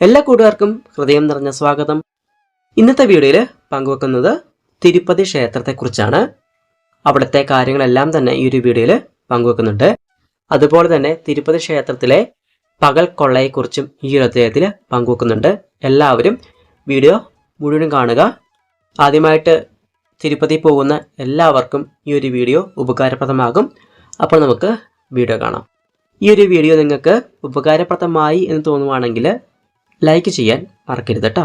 എല്ലാ കൂട്ടുകാർക്കും ഹൃദയം നിറഞ്ഞ സ്വാഗതം. ഇന്നത്തെ വീഡിയോയിൽ പങ്കുവെക്കുന്നത് തിരുപ്പതി ക്ഷേത്രത്തെക്കുറിച്ചാണ്. അവിടുത്തെ കാര്യങ്ങളെല്ലാം തന്നെ ഈ ഒരു വീഡിയോയിൽ പങ്കുവെക്കുന്നുണ്ട്. അതുപോലെ തന്നെ തിരുപ്പതി ക്ഷേത്രത്തിലെ പകൽ കൊള്ളയെക്കുറിച്ചും ഈ ഒരു അധ്യായത്തിൽ പങ്കുവെക്കുന്നുണ്ട്. എല്ലാവരും വീഡിയോ മുഴുവനും കാണുക. ആദ്യമായിട്ട് തിരുപ്പതി പോകുന്ന എല്ലാവർക്കും ഈ ഒരു വീഡിയോ ഉപകാരപ്രദമാകും. അപ്പോൾ നമുക്ക് വീഡിയോ കാണാം. ഈ ഒരു വീഡിയോ നിങ്ങൾക്ക് ഉപകാരപ്രദമായി എന്ന് തോന്നുവാണെങ്കിൽ ലൈക്ക് ചെയ്യാൻ മറക്കരുത് കേട്ടോ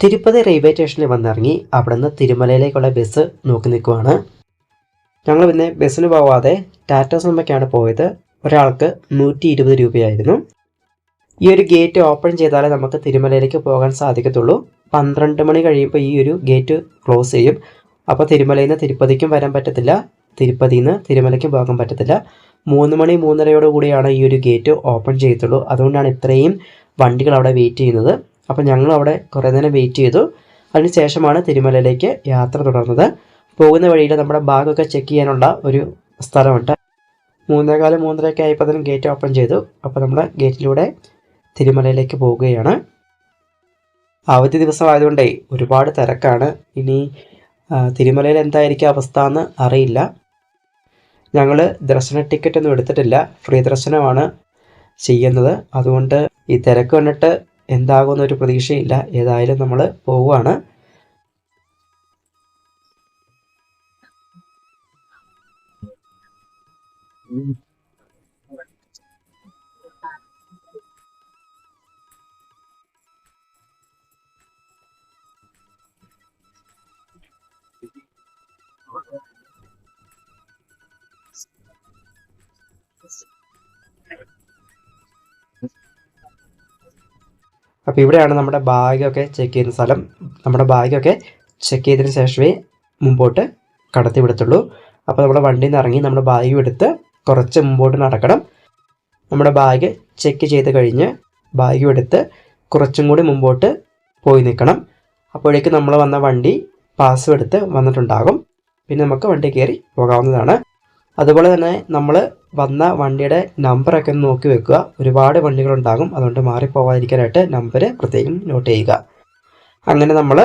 തിരുപ്പതി റെയിൽവേ സ്റ്റേഷനിൽ വന്നിറങ്ങി അവിടെ നിന്ന് തിരുമലയിലേക്കുള്ള ബസ് നോക്കി നിൽക്കുവാണ്. ഞങ്ങൾ പിന്നെ ബസ്സിന് പോവാതെ ടാറ്റ സിനിമയ്ക്കാണ് പോയത്. ഒരാൾക്ക് നൂറ്റി ഇരുപത് രൂപയായിരുന്നു. ഈ ഒരു ഗേറ്റ് ഓപ്പൺ ചെയ്താലേ നമുക്ക് തിരുമലയിലേക്ക് പോകാൻ സാധിക്കത്തുള്ളൂ. പന്ത്രണ്ട് മണി കഴിയുമ്പോൾ ഈ ഒരു ഗേറ്റ് ക്ലോസ് ചെയ്യും. അപ്പോൾ തിരുമലയിൽ നിന്ന് തിരുപ്പതിക്കും വരാൻ പറ്റത്തില്ല. തിരുപ്പതിയിൽ നിന്ന് തിരുമലയ്ക്കും പോകാൻ പറ്റത്തില്ല. മൂന്ന് മണി മൂന്നരയോട് കൂടിയാണ് ഈ ഒരു ഗേറ്റ് ഓപ്പൺ ചെയ്യത്തുള്ളൂ അതുകൊണ്ടാണ് ഇത്രയും വണ്ടികൾ അവിടെ വെയിറ്റ് ചെയ്യുന്നത്. അപ്പോൾ ഞങ്ങൾ അവിടെ കുറേ നേരം വെയിറ്റ് ചെയ്തു. അതിനുശേഷമാണ് തിരുമലയിലേക്ക് യാത്ര തുടർന്നത്. പോകുന്ന വഴിയിൽ നമ്മുടെ ബാഗൊക്കെ ചെക്ക് ചെയ്യാനുള്ള ഒരു സ്ഥലമുണ്ട്. മൂന്നേകാൽ മൂന്നരയൊക്കെ ആയപ്പോൾ തന്നെ ഗേറ്റ് ഓപ്പൺ ചെയ്തു. അപ്പോൾ നമ്മൾ ഗേറ്റിലൂടെ തിരുമലയിലേക്ക് പോവുകയാണ് അവധി ദിവസമായതുകൊണ്ടേ ഒരുപാട് തിരക്കാണ്. ഇനി തിരുമലയിൽ എന്തായിരിക്കും അവസ്ഥ എന്ന് അറിയില്ല. ഞങ്ങൾ ദർശന ടിക്കറ്റ് ഒന്നും എടുത്തിട്ടില്ല. ഫ്രീ ദർശനമാണ് ചെയ്യുന്നത്. അതുകൊണ്ട് ഈ തിരക്ക് കണ്ടിട്ട് എന്താകുമെന്ന് ഒരു പ്രതീക്ഷയില്ല. ഏതായാലും നമ്മൾ പോവുകയാണ് അപ്പോൾ ഇവിടെയാണ് നമ്മുടെ ബാഗൊക്കെ ചെക്ക് ചെയ്യുന്ന സ്ഥലം. നമ്മുടെ ബാഗൊക്കെ ചെക്ക് ചെയ്തതിന് ശേഷമേ മുമ്പോട്ട് കടത്തി വിടത്തുള്ളൂ അപ്പോൾ നമ്മുടെ വണ്ടിയിൽ നിന്ന് ഇറങ്ങി നമ്മുടെ ബാഗ് എടുത്ത് കുറച്ച് മുമ്പോട്ട് നടക്കണം. നമ്മുടെ ബാഗ് ചെക്ക് ചെയ്ത് കഴിഞ്ഞ് ബാഗ് എടുത്ത് കുറച്ചും കൂടി മുമ്പോട്ട് പോയി നിൽക്കണം. അപ്പോഴേക്ക് നമ്മൾ വന്ന വണ്ടി പാസ് എടുത്ത് വന്നിട്ടുണ്ടാകും. പിന്നെ നമുക്ക് വണ്ടി കയറി പോകാവുന്നതാണ്. അതുപോലെ തന്നെ നമ്മൾ വന്ന വണ്ടിയുടെ നമ്പറൊക്കെ ഒന്ന് നോക്കി വെക്കുക. ഒരുപാട് വണ്ടികളുണ്ടാകും. അതുകൊണ്ട് മാറിപ്പോവാതിരിക്കാനായിട്ട് നമ്പർ പ്രത്യേകം നോട്ട് ചെയ്യുക. അങ്ങനെ നമ്മൾ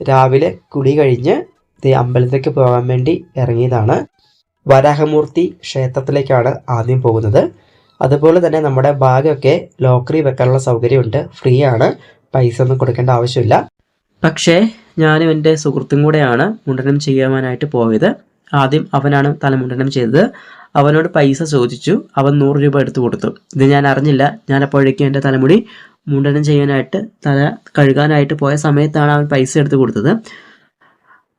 രാവിലെ കുളി കഴിഞ്ഞ് അമ്പലത്തിലേക്ക് പോകാൻ വേണ്ടി ഇറങ്ങിയതാണ്. വരാഹമൂർത്തി ക്ഷേത്രത്തിലേക്കാണ് ആദ്യം പോകുന്നത്. അതുപോലെ തന്നെ നമ്മുടെ ബാഗൊക്കെ ലോക്കറി വെക്കാനുള്ള സൗകര്യമുണ്ട്. ഫ്രീ ആണ്. പൈസ ഒന്നും കൊടുക്കേണ്ട ആവശ്യമില്ല. പക്ഷേ ഞാനും എന്റെ സുഹൃത്തും കൂടെയാണ് മുണ്ടനം ചെയ്യാനായിട്ട് പോയത്. ആദ്യം അവനാണ് തലമുണ്ടനം ചെയ്തത്. അവനോട് പൈസ ചോദിച്ചു. അവൻ നൂറ് രൂപ എടുത്തു കൊടുത്തു. ഇത് ഞാൻ അറിഞ്ഞില്ല. ഞാൻ അപ്പോഴേക്കും എന്റെ തലമുടി മുണ്ടനം ചെയ്യാനായിട്ട് തല കഴുകാനായിട്ട് പോയ സമയത്താണ് അവൻ പൈസ എടുത്ത് കൊടുത്തത്.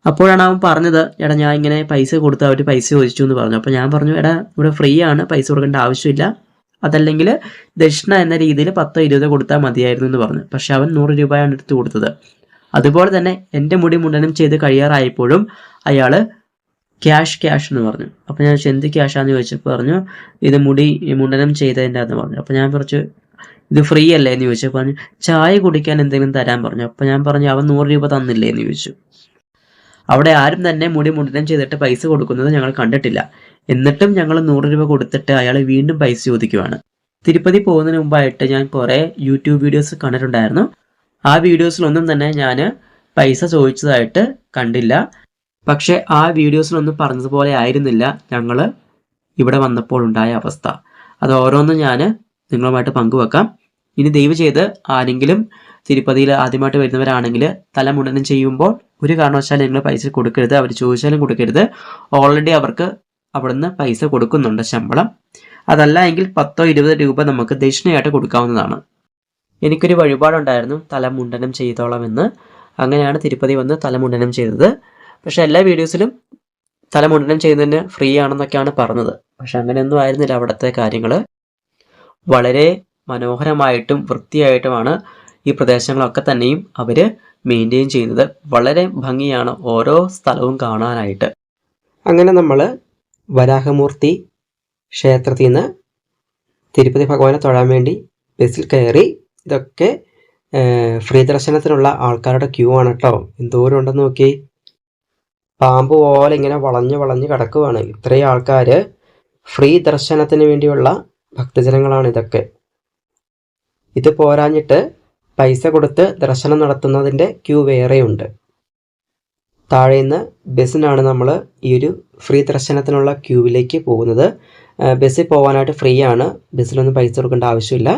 അപ്പോഴാണ് അവൻ പറഞ്ഞത് എടാ ഞാൻ ഇങ്ങനെ പൈസ കൊടുത്ത് അവർ പൈസ ചോദിച്ചു എന്ന് പറഞ്ഞു. അപ്പോൾ ഞാൻ പറഞ്ഞു എടാ ഇവിടെ ഫ്രീ ആണ്. പൈസ കൊടുക്കേണ്ട ആവശ്യമില്ല. അതല്ലെങ്കിൽ ദക്ഷിണ എന്ന രീതിയിൽ പത്തോ ഇരുപതോ കൊടുത്താൽ മതിയായിരുന്നു എന്ന് പറഞ്ഞു. പക്ഷെ അവൻ നൂറ് രൂപയാണ് എടുത്ത് കൊടുത്തത്. അതുപോലെ തന്നെ എന്റെ മുടി മുണ്ടനം ചെയ്ത് കഴിയാറായപ്പോഴും അയാൾ ക്യാഷ് ക്യാഷ് എന്ന് പറഞ്ഞു. അപ്പോൾ ഞാൻ ചോദിച്ചു, എന്ത് ക്യാഷാന്ന് ചോദിച്ചപ്പോൾ പറഞ്ഞു ഇത് മുടി മുണ്ടനം ചെയ്തതിന്റെ എന്ന് പറഞ്ഞു. അപ്പോൾ ഞാൻ കുറച്ച് ഇത് ഫ്രീ അല്ലേ എന്ന് ചോദിച്ചു. പറഞ്ഞു ചായ കുടിക്കാൻ എന്തെങ്കിലും തരാൻ പറഞ്ഞു. അപ്പോൾ ഞാൻ പറഞ്ഞു അവൻ നൂറ് രൂപ തന്നില്ലേ എന്ന് ചോദിച്ചു. അവിടെ ആരും തന്നെ മുടി മുണ്ടനം ചെയ്തിട്ട് പൈസ കൊടുക്കുന്നത് ഞങ്ങൾ കണ്ടിട്ടില്ല. എന്നിട്ടും ഞങ്ങൾ നൂറ് രൂപ കൊടുത്തിട്ട് അയാൾ വീണ്ടും പൈസ ചോദിക്കുവാണ്. തിരുപ്പതി പോകുന്നതിന് മുമ്പായിട്ട് ഞാൻ കുറേ യൂട്യൂബ് വീഡിയോസ് കണ്ടിട്ടുണ്ടായിരുന്നു. ആ വീഡിയോസിലൊന്നും തന്നെ ഞാൻ പൈസ ചോദിച്ചതായിട്ട് കണ്ടില്ല. പക്ഷെ ആ വീഡിയോസിലൊന്നും പറഞ്ഞതുപോലെ ആയിരുന്നില്ല ഞങ്ങൾ ഇവിടെ വന്നപ്പോൾ ഉണ്ടായ അവസ്ഥ. അത് ഓരോന്നും ഞാൻ നിങ്ങളുമായിട്ട് പങ്കുവെക്കാം. ഇനി ദയവ് ചെയ്ത് ആരെങ്കിലും തിരുപ്പതിയിൽ ആദ്യമായിട്ട് വരുന്നവരാണെങ്കിൽ തലമുണ്ടനം ചെയ്യുമ്പോൾ ഒരു കാരണവശാലും നിങ്ങൾ പൈസ കൊടുക്കരുത് അവർ ചോദിച്ചാലും കൊടുക്കരുത്. ഓൾറെഡി അവർക്ക് അവിടുന്ന് പൈസ കൊടുക്കുന്നുണ്ട് ശമ്പളം. അതല്ല എങ്കിൽ പത്തോ ഇരുപത് രൂപ നമുക്ക് ദക്ഷിണയായിട്ട് കൊടുക്കാവുന്നതാണ്. എനിക്കൊരു വഴിപാടുണ്ടായിരുന്നു തലമുണ്ടനം ചെയ്തോളാം എന്ന്. അങ്ങനെയാണ് തിരുപ്പതി വന്ന് തലമുണ്ടനം ചെയ്തത്. പക്ഷെ എല്ലാ വീഡിയോസിലും തലമുണ്ടനം ചെയ്യുന്നതിന് ഫ്രീ ആണെന്നൊക്കെയാണ് പറഞ്ഞത്. പക്ഷെ അങ്ങനെയൊന്നും ആയിരുന്നില്ല. അവിടുത്തെ കാര്യങ്ങൾ വളരെ മനോഹരമായിട്ടും വൃത്തിയായിട്ടുമാണ് ഈ പ്രദേശങ്ങളൊക്കെ തന്നെയും അവർ മെയിന്റെയിൻ ചെയ്യുന്നത്. വളരെ ഭംഗിയാണ് ഓരോ സ്ഥലവും കാണാനായിട്ട്. അങ്ങനെ നമ്മൾ വരാഹമൂർത്തി ക്ഷേത്രത്തിൽ നിന്ന് തിരുപ്പതി ഭഗവാനെ തൊഴാൻ വേണ്ടി ബസ്സിൽ കയറി. ഇതൊക്കെ ഫ്രീ ദർശനത്തിനുള്ള ആൾക്കാരുടെ ക്യൂ ആണ് കേട്ടോ. എന്തോരം ഉണ്ടെന്ന് നോക്കി പാമ്പ് പോലെ ഇങ്ങനെ വളഞ്ഞ് വളഞ്ഞ് കിടക്കുവാണ്. ഇത്രയും ആൾക്കാർ ഫ്രീ ദർശനത്തിന് വേണ്ടിയുള്ള ഭക്തജനങ്ങളാണ് ഇതൊക്കെ. ഇത് പോരാഞ്ഞിട്ട് പൈസ കൊടുത്ത് ദർശനം നടത്തുന്നതിന്റെ ക്യൂ വേറെയുണ്ട്. താഴെ നിന്ന് ബസ്സിനാണ് നമ്മൾ ഈ ഒരു ഫ്രീ ദർശനത്തിനുള്ള ക്യൂവിലേക്ക് പോകുന്നത്. ബസ്സിൽ പോകാനായിട്ട് ഫ്രീ ആണ് ബസ്സിലൊന്നും പൈസ കൊടുക്കേണ്ട ആവശ്യമില്ല.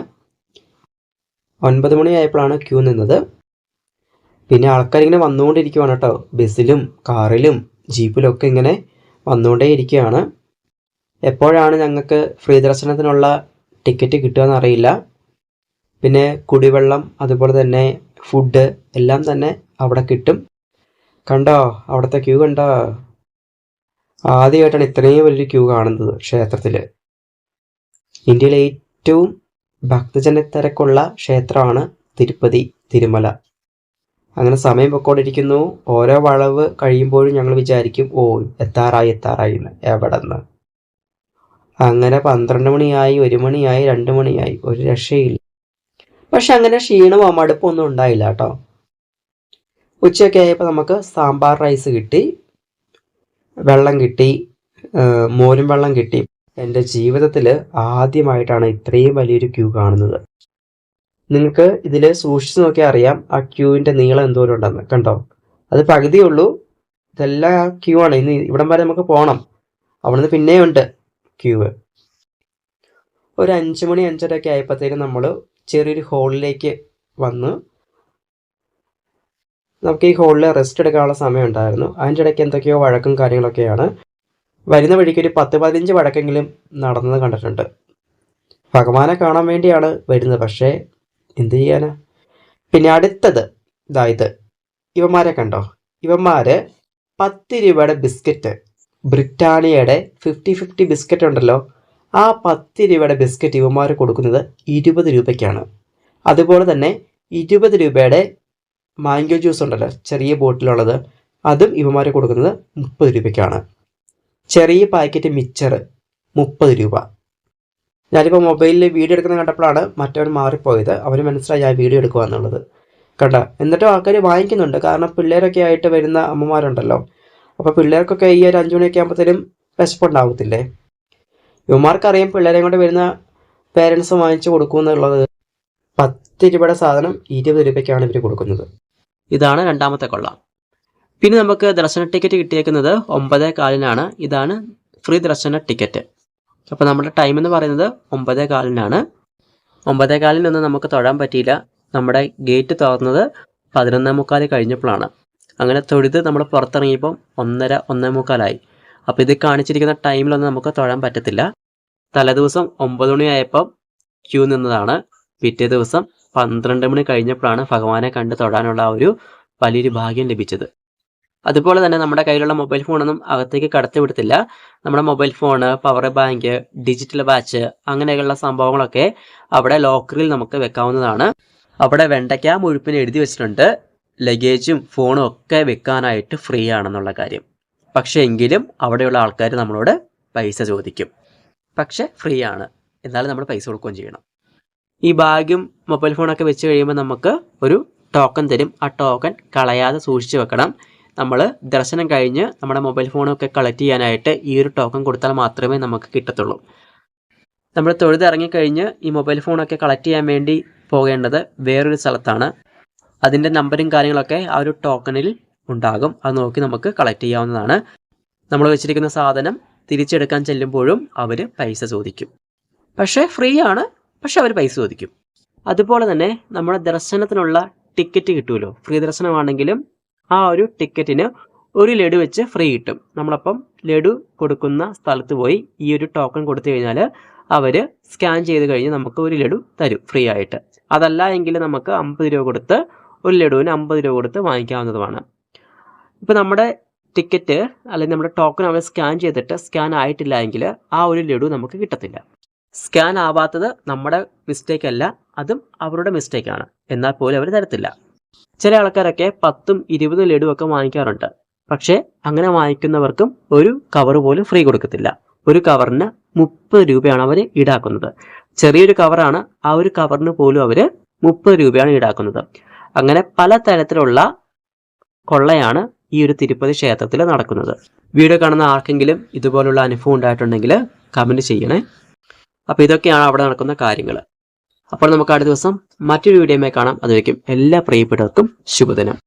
ഒൻപത് മണിയായപ്പോഴാണ് ക്യൂ നിന്നത്. പിന്നെ ആൾക്കാരിങ്ങനെ വന്നുകൊണ്ടിരിക്കുവാണ് കേട്ടോ. ബസ്സിലും കാറിലും ജീപ്പിലൊക്കെ ഇങ്ങനെ വന്നുകൊണ്ടേ ഇരിക്കുകയാണ് എപ്പോഴാണ് ഞങ്ങൾക്ക് ഫ്രീ ദർശനത്തിനുള്ള ടിക്കറ്റ് കിട്ടുകയെന്ന് അറിയില്ല പിന്നെ കുടിവെള്ളം അതുപോലെ തന്നെ ഫുഡ് എല്ലാം തന്നെ അവിടെ കിട്ടും. കണ്ടോ? അവിടുത്തെ ക്യൂ കണ്ടോ? ആദ്യമായിട്ടാണ് ഇത്രയും വലിയൊരു ക്യൂ കാണുന്നത് ക്ഷേത്രത്തിൽ ഇന്ത്യയിലെ ഏറ്റവും ഭക്തജന തിരക്കുള്ള ക്ഷേത്രമാണ് തിരുപ്പതി തിരുമല. അങ്ങനെ സമയം പൊക്കോണ്ടിരിക്കുന്നു. ഓരോ വളവ് കഴിയുമ്പോഴും ഞങ്ങൾ വിചാരിക്കും ഓ എത്താറായി എത്താറായി എന്ന്. എവിടെന്ന്? അങ്ങനെ പന്ത്രണ്ട് മണിയായി ഒരു മണിയായി രണ്ട് മണിയായി. ഒരു രക്ഷയില്ല. പക്ഷെ അങ്ങനെ ക്ഷീണമോ മടുപ്പൊന്നും ഉണ്ടായില്ല കേട്ടോ. ഉച്ചയൊക്കെ ആയപ്പോൾ നമുക്ക് സാമ്പാർ റൈസ് കിട്ടി വെള്ളം കിട്ടി മോരും വെള്ളം കിട്ടി. എന്റെ ജീവിതത്തിൽ ആദ്യമായിട്ടാണ് ഇത്രയും വലിയൊരു ക്യൂ കാണുന്നത്. നിങ്ങൾക്ക് ഇതിൽ സൂക്ഷിച്ച് നോക്കിയാൽ അറിയാം ആ ക്യൂവിന്റെ നീളം എന്തോരം ഉണ്ടെന്ന് കണ്ടോ? അത് പകുതിയേ ഉള്ളൂ ഇതെല്ലാം ആ ക്യൂ ആണ്. ഇനി ഇവിടം വരെ നമുക്ക് പോകണം അവിടുന്ന് പിന്നെയും ഉണ്ട് ക്യൂവ് ഒരു അഞ്ച് മണി അഞ്ചര ഒക്കെ ആയപ്പോഴത്തേക്കും നമ്മൾ ചെറിയൊരു ഹോളിലേക്ക് വന്ന് നമുക്ക് ഈ ഹോളിൽ റെസ്റ്റ് എടുക്കാനുള്ള സമയം ഉണ്ടായിരുന്നു. അതിന്റെ ഇടയ്ക്ക് എന്തൊക്കെയോ വഴക്കും കാര്യങ്ങളൊക്കെയാണ്. വരുന്ന വഴിക്ക് ഒരു പത്ത് പതിനഞ്ച് വഴക്കെങ്കിലും നടന്നത് കണ്ടിട്ടുണ്ട്. ഭഗവാനെ കാണാൻ വേണ്ടിയാണ് വരുന്നത്. പക്ഷേ എന്ത് ചെയ്യാനാ? പിന്നെ അടുത്തത് ഇതായത് ഇവന്മാരെ കണ്ടോ? ഇവന്മാര് പത്ത് രൂപയുടെ ബിസ്ക്കറ്റ് ബ്രിട്ടാനിയയുടെ ഫിഫ്റ്റി ഫിഫ്റ്റി ബിസ്ക്കറ്റ് ഉണ്ടല്ലോ. ആ പത്ത് രൂപയുടെ ബിസ്ക്കറ്റ് ഇവന്മാർ കൊടുക്കുന്നത് ഇരുപത് രൂപയ്ക്കാണ്. അതുപോലെ തന്നെ ഇരുപത് രൂപയുടെ മാംഗോ ജ്യൂസ് ഉണ്ടല്ലോ ചെറിയ ബോട്ടിലുള്ളത്. അതും ഇവന്മാർ കൊടുക്കുന്നത് മുപ്പത് രൂപയ്ക്കാണ്. ചെറിയ പാക്കറ്റ് മിച്ചർ മുപ്പത് രൂപ. ഞാനിപ്പോൾ മൊബൈലിൽ വീഡിയോ എടുക്കുന്ന കണ്ടപ്പോഴാണ് മറ്റവൻ മാറിപ്പോയത്. അവന് മനസ്സിലായി ആ വീഡിയോ എടുക്കുക എന്നുള്ളത്. കണ്ട? എന്നിട്ടും ആൾക്കാർ വാങ്ങിക്കുന്നുണ്ട്. കാരണം പിള്ളേരൊക്കെ ആയിട്ട് വരുന്ന അമ്മമാരുണ്ടല്ലോ. അപ്പോൾ പിള്ളേർക്കൊക്കെ ഈ ഒരു അഞ്ചു മണിയൊക്കെ ആകുമ്പോഴത്തേനും വിശപ്പുണ്ടാവത്തില്ലേ? ഇവന്മാർക്കറിയാം പിള്ളേരെ കൊണ്ട് വരുന്ന പേരൻസ് വാങ്ങിച്ചു കൊടുക്കുമെന്നുള്ളത് പത്ത് രൂപയുടെ സാധനം ഇരുപത് രൂപയ്ക്കാണ് ഇവർ കൊടുക്കുന്നത്. ഇതാണ് രണ്ടാമത്തെ കൊള്ള. പിന്നെ നമുക്ക് ദർശന ടിക്കറ്റ് കിട്ടിയേക്കുന്നത് ഒമ്പതേ കാലിനാണ്. ഇതാണ് ഫ്രീ ദർശന ടിക്കറ്റ് അപ്പോൾ നമ്മുടെ ടൈം എന്ന് പറയുന്നത് ഒമ്പതേ കാലിനാണ്. ഒമ്പതേ കാലിനൊന്നും നമുക്ക് തൊഴാൻ പറ്റിയില്ല. നമ്മുടെ ഗേറ്റ് തുറന്നത് പതിനൊന്നേ മുക്കാൽ കഴിഞ്ഞപ്പോഴാണ്. അങ്ങനെ തൊഴുത് നമ്മൾ പുറത്തിറങ്ങിയപ്പം ഒന്നര ഒന്നേ മുക്കാലായി. അപ്പോൾ ഇത് കാണിച്ചിരിക്കുന്ന ടൈമിലൊന്നും നമുക്ക് തൊഴാൻ പറ്റത്തില്ല. തലേദിവസം ഒമ്പത് മണിയായപ്പം ക്യൂ നിന്നതാണ്. പിറ്റേ ദിവസം പന്ത്രണ്ട് മണി കഴിഞ്ഞപ്പോഴാണ് ഭഗവാനെ കണ്ട് തൊഴാനുള്ള ഒരു വലിയൊരു ഭാഗ്യം ലഭിച്ചത്. അതുപോലെ തന്നെ നമ്മുടെ കയ്യിലുള്ള മൊബൈൽ ഫോണൊന്നും അകത്തേക്ക് കടത്തി വിടത്തില്ല. നമ്മുടെ mobile phone power bank digital watch അങ്ങനെയുള്ള സംഭവങ്ങളൊക്കെ അവിടെ ലോക്കറിൽ നമുക്ക് വെക്കാവുന്നതാണ്. അവിടെ വെണ്ടയ്ക്ക മുഴുപ്പിന് എഴുതി വെച്ചിട്ടുണ്ട്. ലഗേജും ഫോണും ഒക്കെ വെക്കാനായിട്ട് ഫ്രീ ആണെന്നുള്ള കാര്യം. പക്ഷേ എങ്കിലും അവിടെയുള്ള ആൾക്കാർ നമ്മളോട് പൈസ ചോദിക്കും. പക്ഷെ ഫ്രീ ആണ്. എന്നാലും നമ്മൾ പൈസ കൊടുക്കുകയും ചെയ്യണം. ഈ ബാഗും മൊബൈൽ ഫോണൊക്കെ വെച്ച് കഴിയുമ്പോൾ നമുക്ക് ഒരു ടോക്കൺ തരും. ആ ടോക്കൺ കളയാതെ സൂക്ഷിച്ച് വെക്കണം. നമ്മൾ ദർശനം കഴിഞ്ഞ് നമ്മുടെ മൊബൈൽ ഫോണൊക്കെ കളക്ട് ചെയ്യാനായിട്ട് ഈ ഒരു ടോക്കൺ കൊടുത്താൽ മാത്രമേ നമുക്ക് കിട്ടത്തുള്ളൂ. നമ്മൾ തൊഴുതിറങ്ങിക്കഴിഞ്ഞ് ഈ മൊബൈൽ ഫോണൊക്കെ കളക്ട് ചെയ്യാൻ വേണ്ടി പോകേണ്ടത് വേറൊരു സ്ഥലത്താണ്. അതിന്റെ നമ്പറും കാര്യങ്ങളൊക്കെ ആ ഒരു ടോക്കണിൽ ഉണ്ടാകും. അത് നോക്കി നമുക്ക് കളക്ട് ചെയ്യാവുന്നതാണ്. നമ്മൾ വെച്ചിരിക്കുന്ന സാധനം തിരിച്ചെടുക്കാൻ ചെല്ലുമ്പോഴും അവർ പൈസ ചോദിക്കും. പക്ഷേ ഫ്രീ ആണ്. പക്ഷെ അവർ പൈസ ചോദിക്കും. അതുപോലെ തന്നെ നമ്മുടെ ദർശനത്തിനുള്ള ടിക്കറ്റ് കിട്ടുമല്ലോ ഫ്രീ ദർശനമാണെങ്കിലും ആ ഒരു ടിക്കറ്റിന് ഒരു ലഡു വെച്ച് ഫ്രീ കിട്ടും. നമ്മളപ്പം ലഡു കൊടുക്കുന്ന സ്ഥലത്ത് പോയി ഈ ഒരു ടോക്കൺ കൊടുത്തു കഴിഞ്ഞാൽ അവർ സ്കാൻ ചെയ്ത് കഴിഞ്ഞ് നമുക്ക് ഒരു ലഡു തരും ഫ്രീ ആയിട്ട്. അതല്ല എങ്കിൽ നമുക്ക് അമ്പത് രൂപ കൊടുത്ത് ഒരു ലഡുവിന് അമ്പത് രൂപ കൊടുത്ത് വാങ്ങിക്കാവുന്നതുമാണ്. ഇപ്പോൾ നമ്മുടെ ടിക്കറ്റ് അല്ലെങ്കിൽ നമ്മുടെ ടോക്കൺ അവർ സ്കാൻ ചെയ്തിട്ട് സ്കാൻ ആയിട്ടില്ല എങ്കിൽ ആ ഒരു ലഡു നമുക്ക് കിട്ടത്തില്ല. സ്കാൻ ആവാത്തത് നമ്മുടെ മിസ്റ്റേക്ക് അല്ല അതും അവരുടെ മിസ്റ്റേക്കാണ് എന്നാൽ പോലും അവർ തരത്തില്ല. ചില ആൾക്കാരൊക്കെ പത്തും ഇരുപതും ലഡു ഒക്കെ വാങ്ങിക്കാറുണ്ട്. പക്ഷേ അങ്ങനെ വാങ്ങിക്കുന്നവർക്കും ഒരു കവർ പോലും ഫ്രീ കൊടുക്കത്തില്ല. ഒരു കവറിന് മുപ്പത് രൂപയാണ് അവർ ഈടാക്കുന്നത്. ചെറിയൊരു കവറാണ് ആ ഒരു കവറിന് പോലും അവർ മുപ്പത് രൂപയാണ് ഈടാക്കുന്നത്. അങ്ങനെ പല തരത്തിലുള്ള കൊള്ളയാണ് ഈ ഒരു തിരുപ്പതി ക്ഷേത്രത്തിൽ നടക്കുന്നത്. വീഡിയോ കാണുന്ന ആർക്കെങ്കിലും ഇതുപോലുള്ള അനുഭവം ഉണ്ടായിട്ടുണ്ടെങ്കിൽ കമന്റ് ചെയ്യണേ. അപ്പോൾ ഇതൊക്കെയാണ് അവിടെ നടക്കുന്ന കാര്യങ്ങൾ അപ്പോൾ നമുക്ക് അടുത്ത ദിവസം മറ്റൊരു വീഡിയോയുമായി കാണാം. അതുവയ്ക്കും എല്ലാ പ്രിയപ്പെട്ടവർക്കും ശുഭദിനം.